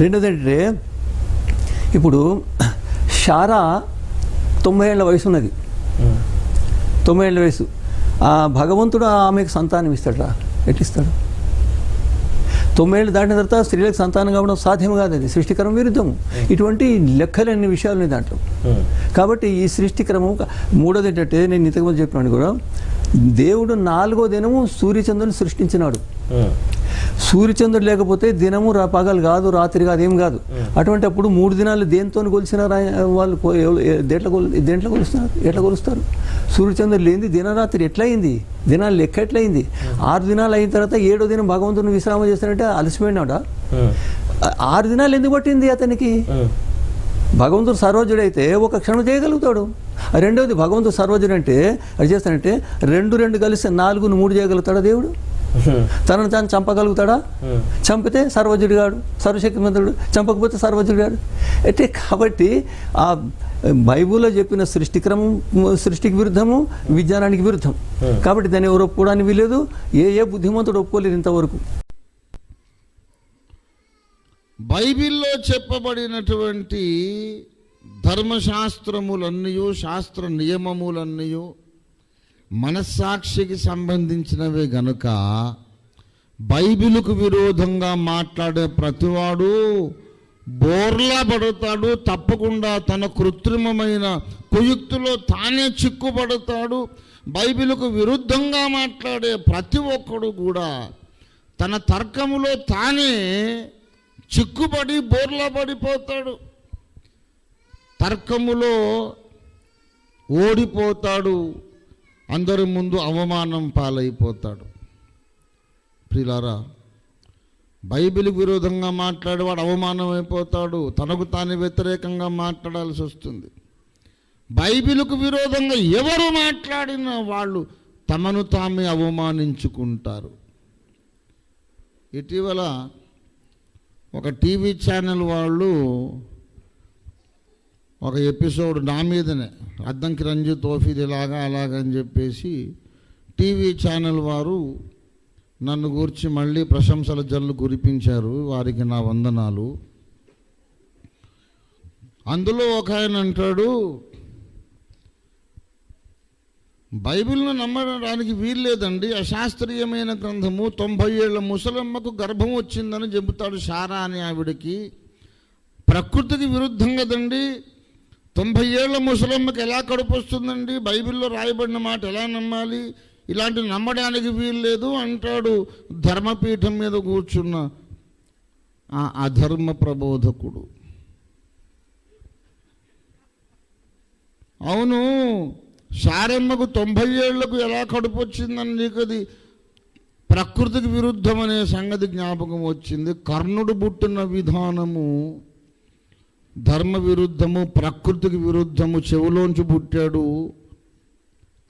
రెండోది ఏంటంటే ఇప్పుడు షారా తొంభై ఏళ్ళ వయసు ఉన్నది. తొంభై ఏళ్ళ వయసు. ఆ భగవంతుడు ఆమెకు సంతానం ఇస్తాడా ఎట్లిస్తాడు తొంభై ఏళ్ళు దాటిన తర్వాత స్త్రీలకు సంతానం కావడం సాధ్యం కాదు అది. సృష్టికరం విరుద్ధము. ఇటువంటి లెక్కలన్ని విషయాలు ఉన్నాయి దాంట్లో. కాబట్టి ఈ సృష్టిక్రమం మూడోది ఏంటంటే నేను ఇంతకుముందు చెప్పినాను కూడా దేవుడు నాలుగో దినము సూర్యచంద్రుని సృష్టించినాడు. సూర్యచంద్రుడు లేకపోతే దినము రా పగలు కాదు రాత్రి కాదు ఏం కాదు. అటువంటి అప్పుడు మూడు దినాలు దేంతో కొలిసినారు ఆయన- వాళ్ళు దేంట్లో కొలు దేంట్లో కొలుస్తున్నారు? ఎట్లా కొలుస్తారు? సూర్యచంద్రుడు లేనిది దినరాత్రి ఎట్లయింది? దినాలు లెక్క ఎట్లయింది? ఆరు దినాలు అయిన తర్వాత ఏడో దినం భగవంతుని విశ్రామం చేస్తాడంటే అలసిపోయినాడా? ఆరు దినాలు ఎందుకు పట్టింది అతనికి. భగవంతుడు సర్వజుడైతే ఒక క్షణం చేయగలుగుతాడు. రెండవది భగవంతుడు సర్వజుడు అంటే అది చేస్తానంటే రెండు రెండు కలిసి నాలుగును మూడు చేయగలుగుతాడా దేవుడు? తనను తాను చంపగలుగుతాడా? చంపితే సర్వజుడు గాడు సర్వశక్తిమంతుడు చంపకపోతే సర్వజుడు గాడు అంటే కాబట్టి ఆ బైబుల్లో చెప్పిన సృష్టిక్రమం సృష్టికి విరుద్ధము విజ్ఞానానికి విరుద్ధం. కాబట్టి దాన్ని ఎవరు ఒప్పుకోవడానికి వీలేదు ఏ ఏ బుద్ధిమంతుడు ఒప్పుకోలేదు ఇంతవరకు. బైబిల్లో చెప్పబడినటువంటి ధర్మశాస్త్రములన్నీ శాస్త్ర నియమములన్నీ మనస్సాక్షికి సంబంధించినవే గనుక బైబిలుకు విరోధంగా మాట్లాడే ప్రతివాడు బోర్లా పడతాడు తప్పకుండా తన కృత్రిమమైన కుయుక్తులో తానే చిక్కుపడతాడు బైబిలుకు విరుద్ధంగా మాట్లాడే ప్రతి ఒక్కడు కూడా తన తర్కములో తానే చిక్కుపడి బోర్లా పడిపోతాడు తర్కములో ఓడిపోతాడు. అందరి ముందు అవమానం పాలైపోతాడు. ప్రిలారా బైబిల్ విరోధంగా మాట్లాడేవాడు అవమానం అయిపోతాడు తనకు తాను వ్యతిరేకంగా మాట్లాడాల్సి వస్తుంది. బైబిల్కు విరోధంగా ఎవరు మాట్లాడినా వాళ్ళు తమను తామే అవమానించుకుంటారు. ఇటీవల ఒక టీవీ ఛానల్ వాళ్ళు ఒక ఎపిసోడ్ నా మీదనే. అద్దంకి రంజిత్ తోఫీది ఇలాగా అలాగని చెప్పేసి టీవీ ఛానల్ వారు నన్ను గూర్చి మళ్ళీ ప్రశంసల జల్లు కురిపించారు వారికి నా వందనాలు. అందులో ఒక ఆయన అంటాడు బైబిల్ను నమ్మడానికి వీల్లేదండి. అశాస్త్రీయమైన గ్రంథము తొంభై ఏళ్ళ ముసలమ్మకు గర్భం వచ్చిందని చెబుతాడు షారా అని ఆవిడకి. ప్రకృతికి విరుద్ధం కదండి. తొంభై ఏళ్ళ ముసలమ్మకి ఎలా కడుపు వస్తుందండి? బైబిల్లో రాయబడిన మాట ఎలా నమ్మాలి? ఇలాంటి నమ్మడానికి వీల్లేదు అంటాడు ధర్మపీఠం మీద కూర్చున్న ఆ అధర్మ ప్రబోధకుడు. అవును శారమ్మకు తొంభై ఏళ్ళకు ఎలా కడుపు వచ్చిందని నీకు అది ప్రకృతికి విరుద్ధం అనే సంగతి జ్ఞాపకం వచ్చింది. కర్ణుడు పుట్టిన విధానము ధర్మ విరుద్ధము ప్రకృతికి విరుద్ధము చెవులోంచి పుట్టాడు.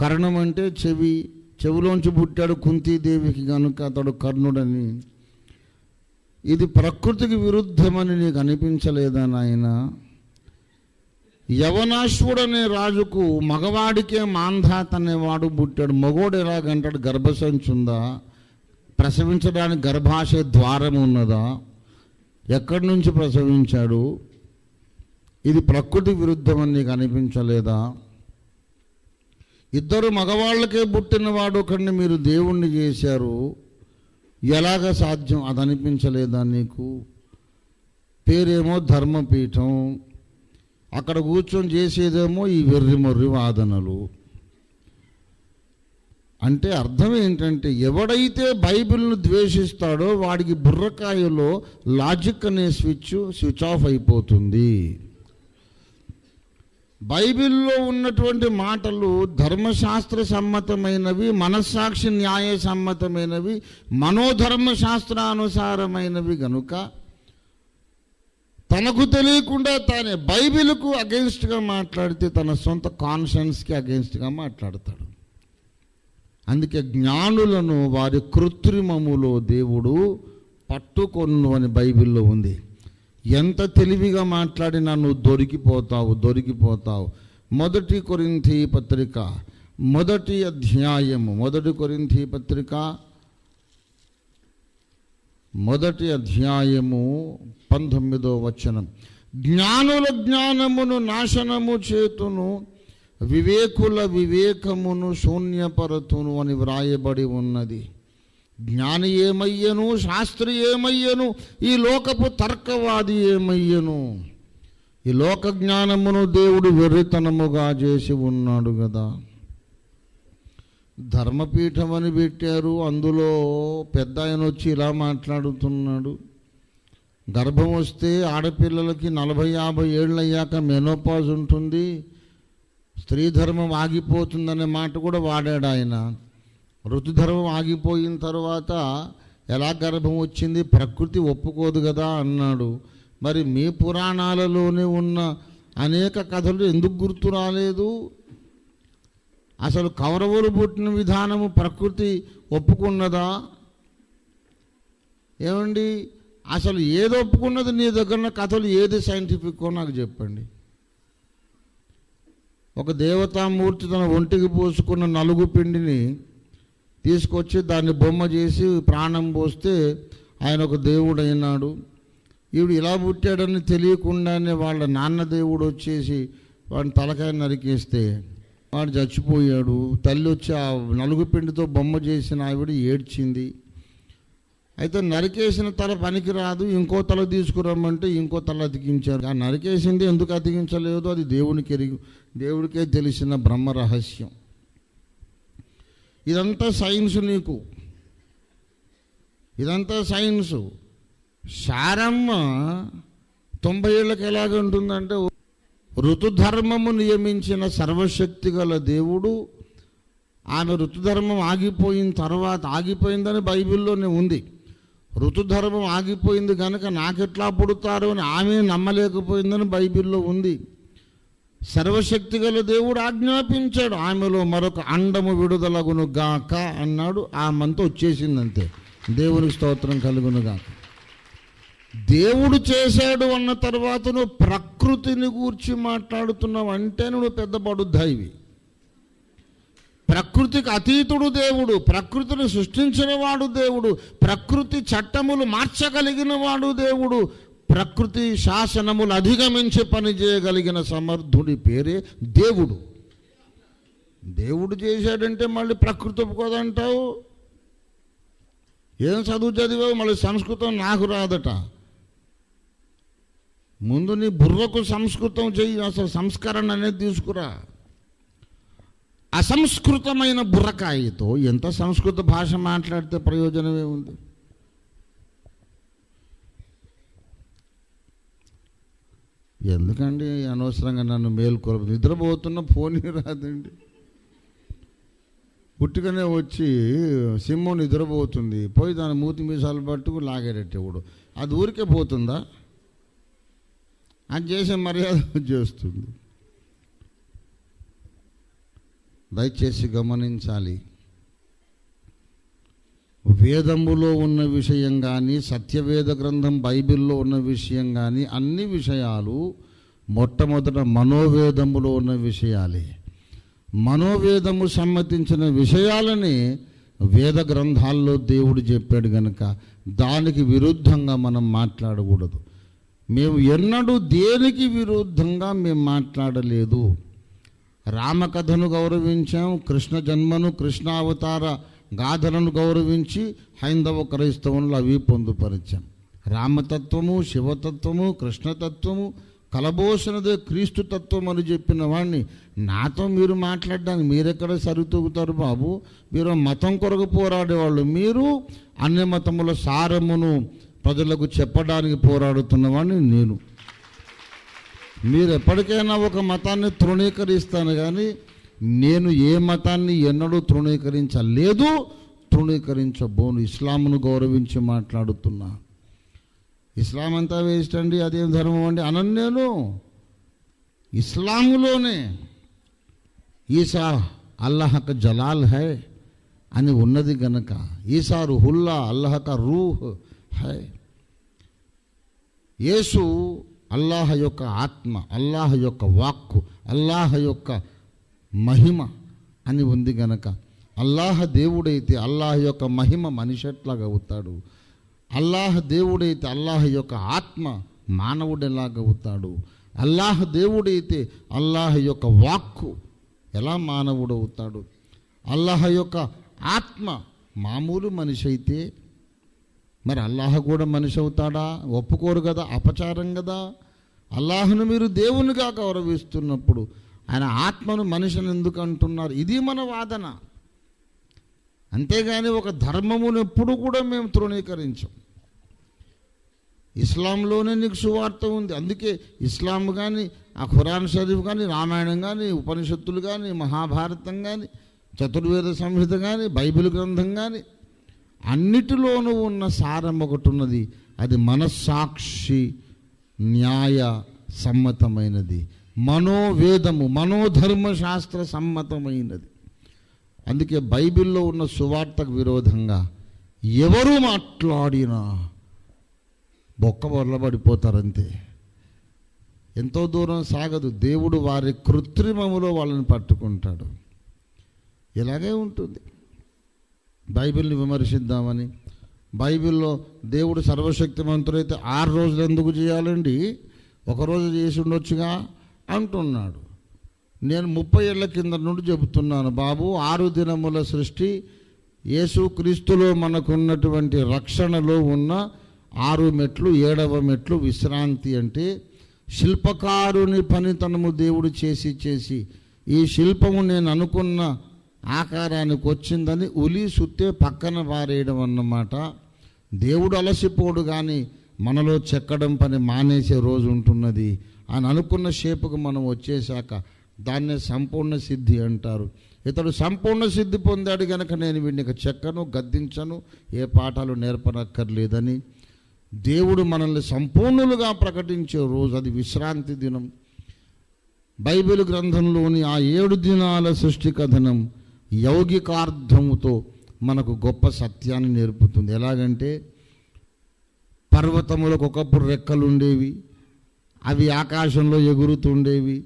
కర్ణం అంటే చెవి చెవులోంచి పుట్టాడు కుంతీదేవికి కనుక అతడు కర్ణుడని. ఇది ప్రకృతికి విరుద్ధమని నీకు అనిపించలేదా నాయన? యవనాశ్వుడనే రాజుకు మగవాడికే మాంధాత్ అనేవాడు పుట్టాడు. మగోడు ఎలాగంటాడు? గర్భసంచుందా? ప్రసవించడానికి గర్భాశయ ద్వారం ఉన్నదా? ఎక్కడి నుంచి ప్రసవించాడు? ఇది ప్రకృతి విరుద్ధమని నీకు అనిపించలేదా? ఇద్దరు మగవాళ్ళకే పుట్టినవాడు కండి మీరు దేవుణ్ణి చేశారు. ఎలాగ సాధ్యం? అది అనిపించలేదా నీకు? పేరేమో ధర్మపీఠం. అక్కడ కూర్చొని చేసేదేమో ఈ వెర్రి మొర్రి వాదనలు. అంటే అర్థం ఏంటంటే ఎవడైతే బైబిల్ను ద్వేషిస్తాడో వాడికి బుర్రకాయలో లాజిక్ అనే స్విచ్ స్విచ్ ఆఫ్ అయిపోతుంది. బైబిల్లో ఉన్నటువంటి మాటలు ధర్మశాస్త్ర సమ్మతమైనవి మనస్సాక్షి న్యాయ సమ్మతమైనవి మనోధర్మ శాస్త్రానుసారమైనవి గనుక తనకు తెలియకుండా తానే బైబిల్కు అగెన్స్ట్గా మాట్లాడితే తన సొంత కాన్షియన్స్కి అగెన్స్ట్గా మాట్లాడతాడు. అందుకే జ్ఞానులను వారి కృత్రిమములో దేవుడు పట్టుకొను అని బైబిల్లో ఉంది. ఎంత తెలివిగా మాట్లాడినా నువ్వు దొరికిపోతావు దొరికిపోతావు. మొదటి కొరింథీ పత్రిక మొదటి అధ్యాయము మొదటి కొరింథీ పత్రిక మొదటి అధ్యాయము పంతొమ్మిదో వచనం. జ్ఞానుల జ్ఞానమును నాశనము చేతును వివేకుల వివేకమును శూన్యపరతును అని వ్రాయబడి ఉన్నది. జ్ఞాని ఏమయ్యను శాస్త్రి ఏమయ్యను ఈ లోకపు తర్కవాది ఏమయ్యను? ఈ లోక జ్ఞానమును దేవుడు వెర్రితనముగా చేసి ఉన్నాడు కదా ధర్మపీఠం అని పెట్టారు అందులో పెద్ద ఆయన వచ్చి ఇలా మాట్లాడుతున్నాడు. గర్భం వస్తే ఆడపిల్లలకి నలభై యాభై ఏళ్ళు అయ్యాక మెనోపాజ్ ఉంటుంది. స్త్రీ ధర్మం ఆగిపోతుందనే మాట కూడా వాడాడు ఆయన. ఋతుధర్మం ఆగిపోయిన తర్వాత ఎలా గర్భం వచ్చింది? ప్రకృతి ఒప్పుకోదు కదా అన్నాడు. మరి మీ పురాణాలలోనే ఉన్న అనేక కథలు ఎందుకు గుర్తు రాలేదు? అసలు కౌరవులు పుట్టిన విధానము ప్రకృతి ఒప్పుకున్నదా? ఏమండి? అసలు ఏది ఒప్పుకున్నది నీ దగ్గర ఉన్న కథలు ఏది సైంటిఫిక్కో నాకు చెప్పండి. ఒక దేవతామూర్తి తన ఒంటికి పోసుకున్న నలుగు పిండిని తీసుకొచ్చి దాన్ని బొమ్మ చేసి ప్రాణం పోస్తే ఆయన ఒక దేవుడు అయినాడు. ఈవిడు ఇలా పుట్టాడని తెలియకుండానే వాళ్ళ నాన్న దేవుడు వచ్చేసి వాడిని తలకాయ నరికేస్తే వాడు చచ్చిపోయాడు. తల్లి వచ్చి ఆ నలుగు పిండితో బొమ్మ చేసిన ఆవిడ ఏడ్చింది. అయితే నరికేసిన తల పనికి రాదు ఇంకో తల తీసుకురమ్మంటే ఇంకో తల అతికించారు. ఆ నరికేసింది ఎందుకు అతికించలేదు? అది దేవునికి ఎరిగి దేవుడికే తెలిసిన బ్రహ్మ రహస్యం. ఇదంతా సైన్స్ నీకు. ఇదంతా సైన్సు. శారమ్మ తొంభై ఏళ్ళకి ఎలాగ ఉంటుందంటే ఋతుధర్మము నియమించిన సర్వశక్తి గల దేవుడు ఆమె ఋతుధర్మం ఆగిపోయిన తర్వాత ఆగిపోయిందని బైబిల్లోనే ఉంది. ఋతుధర్మం ఆగిపోయింది కనుక నాకెట్లా పుడతారు అని ఆమె నమ్మలేకపోయిందని బైబిల్లో ఉంది. సర్వశక్తి గల దేవుడు ఆజ్ఞాపించాడు. ఆమెలో మరొక అండము విడుదలగును గాక అన్నాడు. ఆమంతా వచ్చేసింది అంతే దేవునికి స్తోత్రం కలుగును గాక. దేవుడు చేశాడు అన్న తర్వాత నువ్వు ప్రకృతిని గూర్చి మాట్లాడుతున్నావు అంటే నువ్వు పెద్ద బడుద్దాయివి ప్రకృతికి అతీతుడు దేవుడు ప్రకృతిని సృష్టించిన వాడు దేవుడు ప్రకృతి చట్టములు మార్చగలిగిన వాడు దేవుడు ప్రకృతి శాసనములు అధిగమించి పనిచేయగలిగిన సమర్థుడి పేరే దేవుడు. దేవుడు చేశాడంటే మళ్ళీ ప్రకృతి ఒప్పుకోదంటావు? ఏం చదువు చదివావు? మళ్ళీ సంస్కృతం నాకు రాదట. ముందు నీ బుర్రకు సంస్కృతం చెయ్యి అసలు సంస్కరణ అనేది తీసుకురా. అసంస్కృతమైన బుర్రకాయతో ఎంత సంస్కృత భాష మాట్లాడితే ప్రయోజనమే ఉంది? ఎందుకండి అనవసరంగా నన్ను మేల్కొల నిద్రపోతున్న ఫోన్ రాదండి. పుట్టుకనే వచ్చి సింహం నిద్రపోతుంది. పోయి దాని మూతి మీసాలు పట్టుకు లాగేటట్టేవాడు. అది ఊరికే పోతుందా? అది చేసే మర్యాద చేస్తుంది. దయచేసి గమనించాలి. వేదములో ఉన్న విషయం కానీ సత్యవేద గ్రంథం బైబిల్లో ఉన్న విషయం కానీ అన్ని విషయాలు మొట్టమొదట మనోవేదములో ఉన్న విషయాలే. మనోవేదము సమ్మతించిన విషయాలని వేద గ్రంథాల్లో దేవుడు చెప్పాడు గనుక దానికి విరుద్ధంగా మనం మాట్లాడకూడదు. మేము ఎన్నడూ దేనికి విరుద్ధంగా మేము మాట్లాడలేదు. రామకథను గౌరవించాం కృష్ణ జన్మను కృష్ణావతార గాథలను గౌరవించి హైందవ క్రైస్తవులు అవి పొందుపరిచాం. రామతత్వము శివతత్వము కృష్ణతత్వము కలబోసినదే క్రీస్తు తత్వం అని చెప్పిన వాడిని నాతో మీరు మాట్లాడడానికి మీరెక్కడ సరితూగుతారు బాబు? మీరు మతం కొరకు పోరాడేవాళ్ళు మీరు అన్ని మతముల సారమును ప్రజలకు చెప్పడానికి పోరాడుతున్నవాడిని నేను. మీరు ఎప్పటికైనా ఒక మతాన్ని తృణీకరిస్తాను కానీ నేను ఏ మతాన్ని ఎన్నడూ తృణీకరించలేదు తృణీకరించబోను. ఇస్లాంను గౌరవించి మాట్లాడుతున్నా. ఇస్లాం అంతా వేస్ట్ అండి అదేం ధర్మం అండి? అనను నేను ఇస్లాములోనే ఈసా అల్లహక జలాల్ హై అని ఉన్నది గనక ఈసా రుహుల్లా అల్లహక రూహ్ హై. యేసు అల్లాహ యొక్క ఆత్మ అల్లాహ యొక్క వాక్కు అల్లాహ యొక్క మహిమ అని ఉంది గనక. అల్లాహ దేవుడైతే అల్లాహ యొక్క మహిమ మనిషి ఎట్లాగా అవుతాడు. అల్లాహ్ దేవుడైతే అల్లాహ్ యొక్క ఆత్మ మానవుడు ఎలాగవుతాడు అల్లాహ్ దేవుడైతే అల్లాహ్ యొక్క వాక్కు ఎలా మానవుడు అవుతాడు? అల్లాహ్ యొక్క ఆత్మ మామూలు మనిషి అయితే మరి అల్లాహ్ కూడా మనిషి అవుతాడా? ఒప్పుకోరు కదా? అపచారం కదా? అల్లాహ్ను మీరు దేవునిగా గౌరవిస్తున్నప్పుడు ఆయన ఆత్మను మనిషిని ఎందుకు అంటున్నారు? ఇది మన వాదన. అంతేగాని ఒక ధర్మమును ఎప్పుడు కూడా మేము తృణీకరించం. ఇస్లాంలోనే నీకు సువార్త ఉంది. అందుకే ఇస్లాం కానీ ఆ ఖురాన్ షరీఫ్ కానీ రామాయణం కానీ ఉపనిషత్తులు కానీ మహాభారతం కానీ చతుర్వేద సంహిత కానీ బైబిల్ గ్రంథం కానీ అన్నిటిలోనూ ఉన్న సారం ఒకటి ఉన్నది. అది మనస్సాక్షి న్యాయ సమ్మతమైనది. మనోవేదము మనోధర్మ శాస్త్ర సమ్మతమైనది. అందుకే బైబిల్లో ఉన్న సువార్తకు విరోధంగా ఎవరు మాట్లాడినా బొక్క బొర్లబడిపోతారంతే ఎంతో దూరం సాగదు. దేవుడు వారి కృత్రిమములో వాళ్ళని పట్టుకుంటాడు. ఇలాగే ఉంటుంది. బైబిల్ని విమర్శిద్దామని. బైబిల్లో దేవుడు సర్వశక్తిమంతుడైతే ఆరు రోజులు ఎందుకు చేయాలండి? ఒకరోజు చేసి ఉండొచ్చుగా? అంటున్నాడు. నేను ముప్పై ఏళ్ళ కింద నుండి చెబుతున్నాను బాబు ఆరు దినముల సృష్టి యేసుక్రీస్తులో మనకున్నటువంటి రక్షణలో ఉన్న ఆరు మెట్లు ఏడవ మెట్లు విశ్రాంతి అంటే శిల్పకారుని పనితనము దేవుడు చేసి చేసి ఈ శిల్పము నేను అనుకున్న ఆకారానికి వచ్చిందని ఉలి సుత్తే పక్కన పారేయడం అన్నమాట. దేవుడు అలసిపోడు కానీ మనలో చెక్కడం పని మానేసే రోజు ఉంటున్నది. అని అనుకున్న షేపుకు మనం వచ్చేసాక దాన్నే సంపూర్ణ సిద్ధి అంటారు. ఇతడు సంపూర్ణ సిద్ధి పొందాడు గనక నేను వీడిని చెక్కను గద్దించను ఏ పాఠాలు నేర్పనక్కర్లేదని. దేవుడు మనల్ని సంపూర్ణులుగా ప్రకటించే రోజు అది విశ్రాంతి దినం. బైబిల్ గ్రంథంలోని ఆ ఏడు దినాల సృష్టి కథనం యౌగికార్థముతో మనకు గొప్ప సత్యాన్ని నేర్పుతుంది. ఎలాగంటే పర్వతములకు ఒకప్పుడు రెక్కలు ఉండేవి అవి ఆకాశంలో ఎగురుతుండేవి.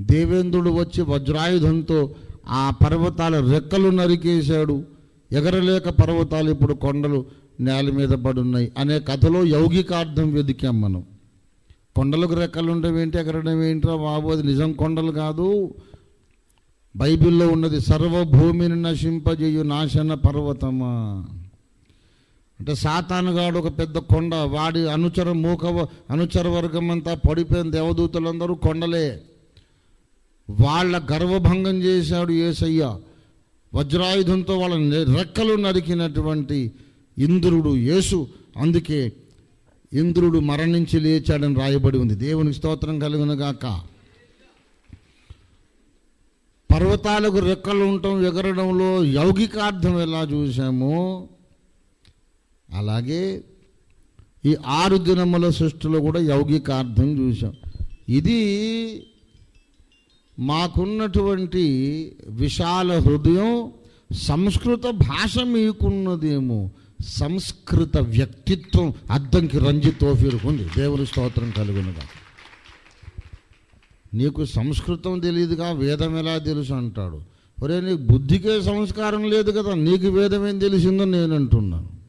దేవేంద్రుడు వచ్చి వజ్రాయుధంతో ఆ పర్వతాల రెక్కలు నరికేశాడు. ఎగరలేక పర్వతాలు ఇప్పుడు కొండలు నేల మీద పడున్నాయి. అనే కథలో యౌగికార్థం వెతికాం మనం. కొండలకు రెక్కలు ఉండడం ఏంటి? ఎగరడం ఏంట్రా బాబు? అది నిజం కొండలు కాదు. బైబిల్లో ఉన్నది సర్వభూమిని నశింపజేయు నాశన పర్వతమా? అంటే సాతానుగాడు ఒక పెద్ద కొండ వాడి అనుచర మూక అనుచర వర్గం అంతా పడిపోయిన దేవదూతలందరూ కొండలే. వాళ్ళ గర్వభంగం చేశాడు ఏసయ్య. వజ్రాయుధంతో వాళ్ళ రెక్కలు నరికినటువంటి ఇంద్రుడు యేసు. అందుకే ఇంద్రుడు మరణించి లేచాడని రాయబడి ఉంది. దేవునికి స్తోత్రం కలిగినగాక పర్వతాలకు రెక్కలు ఉండటం ఎగరడంలో యౌగికార్థం ఎలా చూసామో అలాగే ఈ ఆరు దినముల సృష్టిలో కూడా యౌగికార్థం చూసాం ఇది మాకున్నటువంటి విశాల హృదయం సంస్కృత భాష మీకున్నదేమో సంస్కృత వ్యక్తిత్వం. అద్దంకి రంజితో తోఫీరుకుంది దేవుని స్తోత్రం కలుగునుగా. నీకు సంస్కృతం తెలియదుగా వేదం ఎలా తెలుసు అంటాడు. ఒరే నీకు బుద్ధికే సంస్కారం లేదు కదా. నీకు వేదం ఏం తెలిసిందో నేను అంటున్నాను